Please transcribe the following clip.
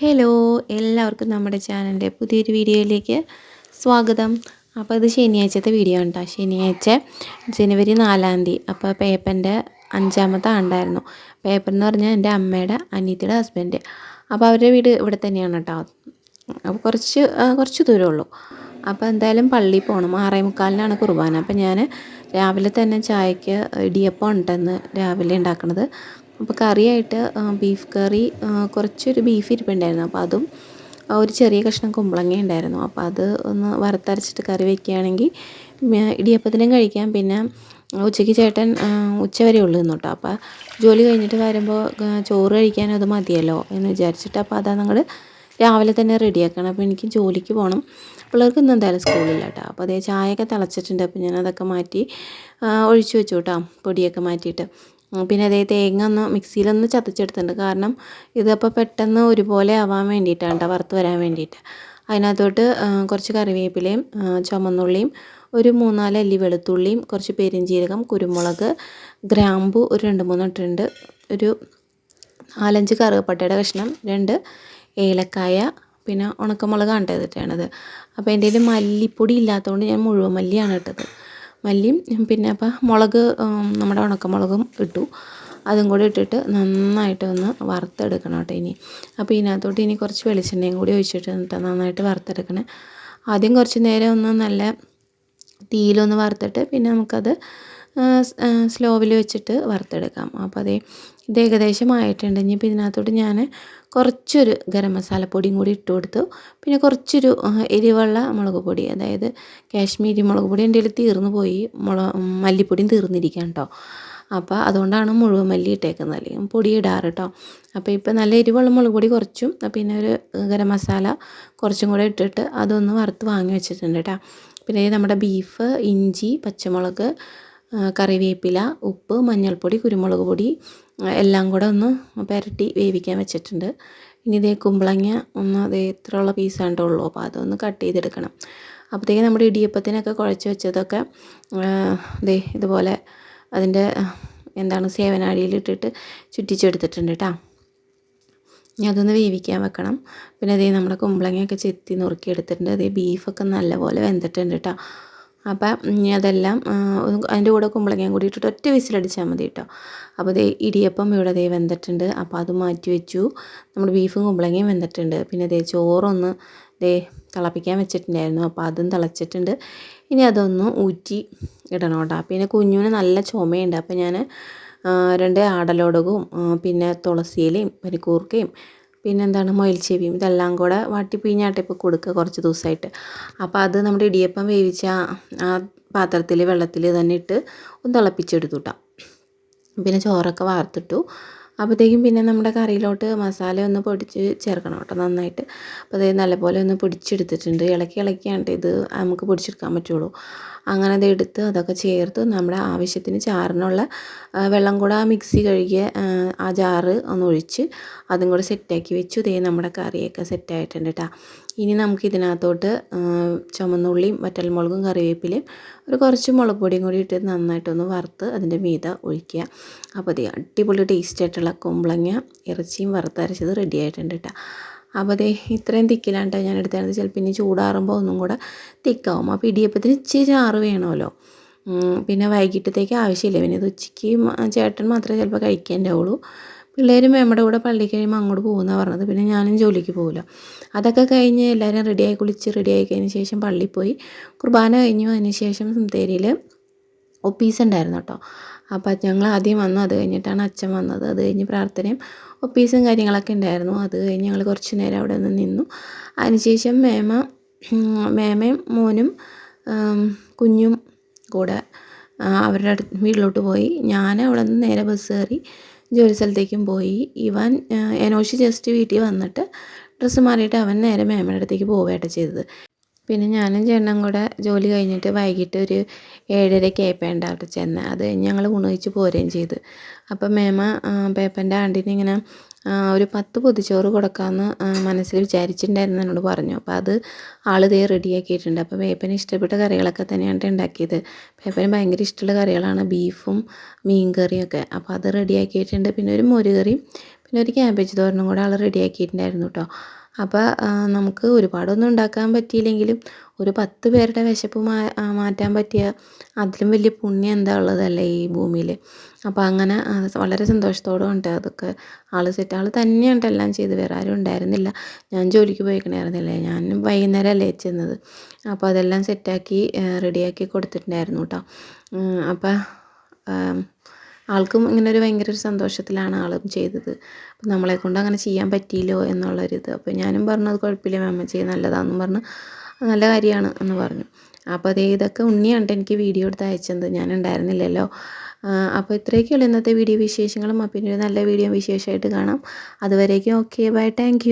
Hello എല്ലാവർക്കും നമ്മുടെ ചാനലിന്റെ പുതിയൊരു വീഡിയോയിലേക്ക് സ്വാഗതം. അപ്പോൾ ഇത് ശനിയാഴ്ചത്തെ വീഡിയോ ഉണ്ടോ ശനിയാഴ്ച ജനുവരി നാലാം തീയതി. അപ്പോൾ പേപ്പറിന്റെ അഞ്ചാമത്തെ ആണ്ടായിരുന്നു. പേപ്പർ എന്ന് പറഞ്ഞാൽ എന്റെ അമ്മയുടെ അനിയത്തിയുടെ ഹസ്ബൻഡ് അപ്പോൾ അവരുടെ വീട് ഇവിടെ തന്നെയാണ് കേട്ടോ. അപ്പോൾ കുറച്ച് കുറച്ച് ദൂരമുള്ളൂ അപ്പോൾ എന്തായാലും പള്ളിയിൽ പോകണം. ആറേ മുക്കാലിനാണ് കുർബാന. അപ്പോൾ ഞാൻ രാവിലെ തന്നെ ചായക്ക് ഇടിയപ്പം ഉണ്ടെന്ന് രാവിലെ ഉണ്ടാക്കണത്. അപ്പോൾ കറിയായിട്ട് ബീഫ് കറി കുറച്ചൊരു ബീഫ് ഇരിപ്പുണ്ടായിരുന്നു. അപ്പോൾ അതും ഒരു ചെറിയ കഷ്ണം കുമ്പളങ്ങ ഉണ്ടായിരുന്നു. അപ്പോൾ അത് ഒന്ന് വറുത്തരച്ചിട്ട് കറി വെക്കുകയാണെങ്കിൽ ഇടിയപ്പത്തിനും കഴിക്കാം. പിന്നെ ഉച്ചയ്ക്ക് ചേട്ടൻ ഉച്ച വരെ ഉള്ളു കേട്ടോ അപ്പോൾ ജോലി കഴിഞ്ഞിട്ട് വരുമ്പോൾ ചോറ് കഴിക്കാൻ അത് മതിയല്ലോ എന്ന് വിചാരിച്ചിട്ട് അപ്പോൾ അതാ നിങ്ങൾ രാവിലെ തന്നെ റെഡിയാക്കണം. അപ്പോൾ എനിക്ക് ജോലിക്ക് പോകണം പിള്ളേർക്ക് ഇന്ന് എന്തായാലും സ്കൂളില്ല കേട്ടോ അപ്പോൾ അതേ ചായയൊക്കെ തിളച്ചിട്ടുണ്ട്. അപ്പോൾ ഞാൻ അതൊക്കെ മാറ്റി ഒഴിച്ചു വെച്ചു കേട്ടോ പൊടിയൊക്കെ മാറ്റിയിട്ട്. പിന്നെ അതേ തേങ്ങ ഒന്ന് മിക്സിയിലൊന്ന് ചതച്ചെടുത്തിട്ടുണ്ട്. കാരണം ഇതപ്പോൾ പെട്ടെന്ന് ഒരുപോലെ ആവാൻ വേണ്ടിയിട്ടാണ് കേട്ടോ വറുത്ത് വരാൻ വേണ്ടിയിട്ട്. അതിനകത്തോട്ട് കുറച്ച് കറിവേപ്പിലയും ചുമന്നുള്ളിയും ഒരു മൂന്നാൽ അല്ലി വെളുത്തുള്ളിയും കുറച്ച് പെരിഞ്ചീരകം കുരുമുളക് ഗ്രാമ്പു ഒരു രണ്ട് മൂന്ന് ഇട്ടിട്ടുണ്ട്. ഒരു നാലഞ്ച് കറുകപ്പട്ടയുടെ കഷ്ണം രണ്ട് ഏലക്കായ പിന്നെ ഉണക്കമുളകാണ് ഇട്ടിട്ടാണത് അപ്പോൾ എന്റെ കയ്യിൽ മല്ലിപ്പൊടി ഇല്ലാത്തതുകൊണ്ട് ഞാൻ മുഴുവൻ മല്ലിയാണ് ഇട്ടത്. മല്ലിയും പിന്നെ അപ്പോൾ മുളക് നമ്മുടെ ഉണക്കമുളകും ഇട്ടു. അതും കൂടി ഇട്ടിട്ട് നന്നായിട്ട് ഒന്ന് വറുത്തെടുക്കണം കേട്ടോ ഇനി. അപ്പോൾ ഇതിനകത്തോട്ട് ഇനി കുറച്ച് വെളിച്ചെണ്ണയും കൂടി ഒഴിച്ചിട്ട് നന്നായിട്ട് വറുത്തെടുക്കണേ. ആദ്യം കുറച്ച് നേരം ഒന്ന് നല്ല തീയിലൊന്ന് വറുത്തിട്ട് പിന്നെ നമുക്കത് സ്ലോവിൽ വെച്ചിട്ട് വറുത്തെടുക്കാം. അപ്പോൾ അതേ ഇത് ഏകദേശം ആയിട്ടുണ്ട്. ഇനിയിപ്പോൾ ഇതിനകത്തോട്ട് ഞാൻ കുറച്ചൊരു ഗരം മസാലപ്പൊടിയും കൂടി ഇട്ട് കൊടുത്തു. പിന്നെ കുറച്ചൊരു എരിവുള്ള മുളക് പൊടി അതായത് കാശ്മീരി മുളക് പൊടി എന്റെ തീർന്നു പോയി. മുള മല്ലിപ്പൊടിയും തീർന്നിരിക്കാം കേട്ടോ. അപ്പോൾ അതുകൊണ്ടാണ് മുഴുവൻ മല്ലി ഇട്ടേക്കുന്നത്. അല്ലെങ്കിൽ പൊടി ഇടാറ് കേട്ടോ. അപ്പോൾ ഇപ്പോൾ നല്ല എരിവുള്ള മുളക് പൊടി കുറച്ചും പിന്നെ ഒരു ഗരം മസാല കുറച്ചും കൂടെ ഇട്ടിട്ട് അതൊന്ന് വറുത്ത് വാങ്ങി വെച്ചിട്ടുണ്ട് കേട്ടോ. പിന്നെ നമ്മുടെ ബീഫ് ഇഞ്ചി പച്ചമുളക് കറിവേപ്പില ഉപ്പ് മഞ്ഞൾപ്പൊടി കുരുമുളക് പൊടി എല്ലാം കൂടെ ഒന്ന് പുരട്ടി വേവിക്കാൻ വെച്ചിട്ടുണ്ട്. ഇനി ഇതേ കുമ്പളങ്ങ ഒന്ന് അതേ ഇത്രയുള്ള പീസാണ്ടേ ഉള്ളൂ. അപ്പോൾ അതൊന്ന് കട്ട് ചെയ്തെടുക്കണം. അപ്പോഴത്തേക്കും നമ്മുടെ ഇടിയപ്പത്തിനൊക്കെ കുഴച്ച് വെച്ചതൊക്കെ ദേ ഇതുപോലെ അതിന്റെ എന്താണ് സേവനാഴിയിലിട്ടിട്ട് ചുറ്റിച്ചെടുത്തിട്ടുണ്ട് കേട്ടോ ഇനി അതൊന്ന് വേവിക്കാൻ വെക്കണം. പിന്നെ അതേ നമ്മുടെ കുമ്പളങ്ങയൊക്കെ ചെത്തി നുറുക്കി എടുത്തിട്ടുണ്ട് അതേ ബീഫൊക്കെ നല്ലപോലെ വെന്തിട്ടുണ്ട് കേട്ടോ അപ്പം അതെല്ലാം അതിന്റെ കൂടെ കുമ്പളങ്ങയും കൂടി ഇട്ടിട്ട് ഒറ്റ വിസിലടിച്ചാൽ മതി കേട്ടോ. അപ്പോൾ ദേ ഇടിയപ്പം ഇവിടെ ദേ വെന്തിട്ടുണ്ട്. അപ്പോൾ അത് മാറ്റി വെച്ചു. നമ്മൾ ബീഫും കുമ്പളങ്ങയും വെന്തിട്ടുണ്ട്. പിന്നെ ദേ ചോറൊന്ന് ദേ തിളപ്പിക്കാൻ വെച്ചിട്ടുണ്ടായിരുന്നു. അപ്പോൾ അതും തിളച്ചിട്ടുണ്ട്. ഇനി അതൊന്ന് ഊറ്റി ഇടണം കേട്ടോ. പിന്നെ കുഞ്ഞുവിന് നല്ല ചുമയുണ്ട്. അപ്പോൾ ഞാൻ രണ്ട് ആടലോടകവും പിന്നെ തുളസിയിലയും പനിക്കൂർക്കയും പിന്നെന്താണ് മൊയിൽച്ചെവിയും ഇതെല്ലാം കൂടെ വാട്ടിപ്പിഴിഞ്ഞാട്ട് ഇപ്പോൾ കൊടുക്കുക കുറച്ച് ദിവസമായിട്ട് അപ്പോൾ അത് നമ്മുടെ ഇടിയപ്പം വേവിച്ച ആ പാത്രത്തിൽ വെള്ളത്തിൽ തന്നെ ഇട്ട് ഒന്ന് തിളപ്പിച്ചെടുത്തു കേട്ടോ പിന്നെ ചോറൊക്കെ വാർത്തിട്ടു. അപ്പോഴത്തേക്കും പിന്നെ നമ്മുടെ കറിയിലോട്ട് മസാല ഒന്ന് പൊടിച്ച് ചേർക്കണം കേട്ടോ നന്നായിട്ട്. അപ്പോൾ അത് നല്ലപോലെ ഒന്ന് പൊടിച്ചെടുത്തിട്ടുണ്ട്. ഇളക്കി ഇളക്കിയാണ് ഇത് നമുക്ക് പൊടിച്ചെടുക്കാൻ പറ്റുള്ളൂ. അങ്ങനെ എടുത്ത് അതൊക്കെ ചേർത്ത് നമ്മുടെ ആവശ്യത്തിന് ചാറിനുള്ള വെള്ളം കൂടെ ആ മിക്സി കഴുകിയ ആ ജാറ് ഒന്ന് ഒഴിച്ച് അതും കൂടെ സെറ്റാക്കി വെച്ചു. ഇതേ നമ്മുടെ കറിയൊക്കെ സെറ്റായിട്ടുണ്ട് കേട്ടോ ഇനി നമുക്ക് ഇതിനകത്തോട്ട് ചുമന്നുള്ളിയും വറ്റൽമുളകും കറിവേപ്പിലയും ഒരു കുറച്ച് മുളക് പൊടിയും കൂടി ഇട്ട് നന്നായിട്ടൊന്ന് വറുത്ത് അതിന്റെ മീത ഒഴിക്കുക. അപ്പോൾ അത് അടിപൊളി ടേസ്റ്റ് ആയിട്ടുള്ള കുമ്പളങ്ങ ഇറച്ചിയും വറുത്തരച്ചത് റെഡി ആയിട്ടുണ്ട് കേട്ടോ അപ്പോൾ അതേ ഇത്രയും തിക്കിലാണ്ട് ഞാൻ എടുത്തത് ചിലപ്പോൾ ഇനി ചൂടാറുമ്പോൾ ഒന്നും കൂടെ തിക്കാവും. അപ്പോൾ ഇടിയപ്പത്തിന് ഇച്ചിരി ചാറ് വേണമല്ലോ. പിന്നെ വൈകിട്ടത്തേക്ക് ആവശ്യമില്ല. പിന്നെ ഇത് ഉച്ചയ്ക്ക് ചേട്ടൻ മാത്രമേ ചിലപ്പോൾ കഴിക്കേണ്ടാവുള്ളൂ. പിള്ളേരും നമ്മുടെ കൂടെ പള്ളി കഴിയുമ്പോൾ അങ്ങോട്ട് പോകുന്നതാണ് പറഞ്ഞത്. പിന്നെ ഞാനും ജോലിക്ക് പോകില്ല അതൊക്കെ കഴിഞ്ഞ് എല്ലാവരും റെഡിയായി കുളിച്ച് റെഡിയായി കഴിഞ്ഞ ശേഷം പള്ളിയിൽ പോയി. കുർബാന കഴിഞ്ഞു. അതിന് ശേഷം സുന്തേരിയിൽ ഒപ്പീസ് ഉണ്ടായിരുന്നു കേട്ടോ. അപ്പോൾ ഞങ്ങൾ ആദ്യം വന്നു അത് കഴിഞ്ഞിട്ടാണ് അച്ഛൻ വന്നത്. അത് കഴിഞ്ഞ് പ്രാർത്ഥനയും ഒപ്പീസും കാര്യങ്ങളൊക്കെ ഉണ്ടായിരുന്നു. അത് കഴിഞ്ഞ് ഞങ്ങൾ കുറച്ച് നേരം അവിടെ നിന്ന് നിന്നു. അതിനുശേഷം മേമ മേമയും മോനും കുഞ്ഞും കൂടെ അവരുടെ അടുത്ത് വീട്ടിലോട്ട് പോയി. ഞാൻ അവിടെ നിന്ന് നേരെ ബസ് കയറി ജോലി സ്ഥലത്തേക്കും പോയി. ഇവൻ എനോഷി ജസ്റ്റ് വീട്ടിൽ വന്നിട്ട് ഡ്രസ്സ് മാറിയിട്ട് അവൻ നേരെ മേമയുടെ അടുത്തേക്ക് പോവുകയായിട്ട് ചെയ്തത്. പിന്നെ ഞാനും ചേട്ടനും കൂടെ ജോലി കഴിഞ്ഞിട്ട് വൈകിട്ട് ഒരു ഏഴരയ്ക്ക് ആയപ്പോഴാണ് അവിടെ ചെന്ന് അത് കഴിഞ്ഞ് ഞങ്ങൾ ഉണയിച്ച് പോരുകയും ചെയ്ത്. അപ്പം മേമ പേപ്പന്റെ ആണ്ടിന് ഇങ്ങനെ ഒരു പത്ത് പൊതിച്ചോറ് കൊടുക്കാമെന്ന് മനസ്സിൽ വിചാരിച്ചിട്ടുണ്ടായിരുന്നു എന്നോട് പറഞ്ഞു. അപ്പോൾ അത് ആൾ ഇതേ റെഡിയാക്കിയിട്ടുണ്ട്. അപ്പോൾ പേപ്പന് ഇഷ്ടപ്പെട്ട കറികളൊക്കെ തന്നെയാണ് ഉണ്ടാക്കിയത്. പേപ്പന് ഭയങ്കര ഇഷ്ടമുള്ള കറികളാണ് ബീഫും മീൻ കറിയൊക്കെ അപ്പോൾ അത് റെഡിയാക്കിയിട്ടുണ്ട്. പിന്നെ ഒരു മോര് കറിയും പിന്നെ ഒരു ക്യാബേജ് തോരനും കൂടെ ആൾ റെഡിയാക്കിയിട്ടുണ്ടായിരുന്നു കേട്ടോ. അപ്പോൾ നമുക്ക് ഒരുപാടൊന്നും ഉണ്ടാക്കാൻ പറ്റിയില്ലെങ്കിലും ഒരു പത്ത് പേരുടെ വിശപ്പ് മാ മാറ്റാൻ പറ്റിയ അതിലും വലിയ പുണ്യം എന്താ ഉള്ളതല്ലേ ഈ ഭൂമിയിൽ അപ്പോൾ അങ്ങനെ വളരെ സന്തോഷത്തോടെ ഉണ്ട്. അതൊക്കെ ആൾ സെറ്റ് ആൾ തന്നെയുണ്ട്. എല്ലാം ചെയ്ത് വേറെ ആരും ഉണ്ടായിരുന്നില്ല. ഞാൻ ജോലിക്ക് പോയിക്കണായിരുന്നില്ലേ? ഞാൻ വൈകുന്നേരം അല്ലേ ചെന്നത്. അപ്പോൾ അതെല്ലാം സെറ്റാക്കി റെഡിയാക്കി കൊടുത്തിട്ടുണ്ടായിരുന്നു കേട്ടോ അപ്പോൾ ആൾക്കും ഇങ്ങനെ ഒരു ഭയങ്കര ഒരു സന്തോഷത്തിലാണ് ആളും ചെയ്തത്. അപ്പം നമ്മളെ കൊണ്ട് അങ്ങനെ ചെയ്യാൻ പറ്റിയില്ലോ എന്നുള്ളൊരിത്. അപ്പോൾ ഞാനും പറഞ്ഞു അത് കുഴപ്പമില്ല മാമ ചെയ്ത് നല്ലതാണെന്ന് പറഞ്ഞു. നല്ല കാര്യമാണ് എന്ന് പറഞ്ഞു. അപ്പോൾ അതേ ഇതൊക്കെ ഉണ്ണിയാണ് എനിക്ക് വീഡിയോ എടുത്ത് അയച്ചത്. ഞാൻ ഉണ്ടായിരുന്നില്ലല്ലോ. അപ്പോൾ ഇത്രയൊക്കെയുള്ളൂ ഇന്നത്തെ വീഡിയോ വിശേഷങ്ങളും. ഇനി ഒരു നല്ല വീഡിയോ വിശേഷമായിട്ട് കാണാം. അതുവരേക്കും ഓക്കെ. ബൈ. താങ്ക്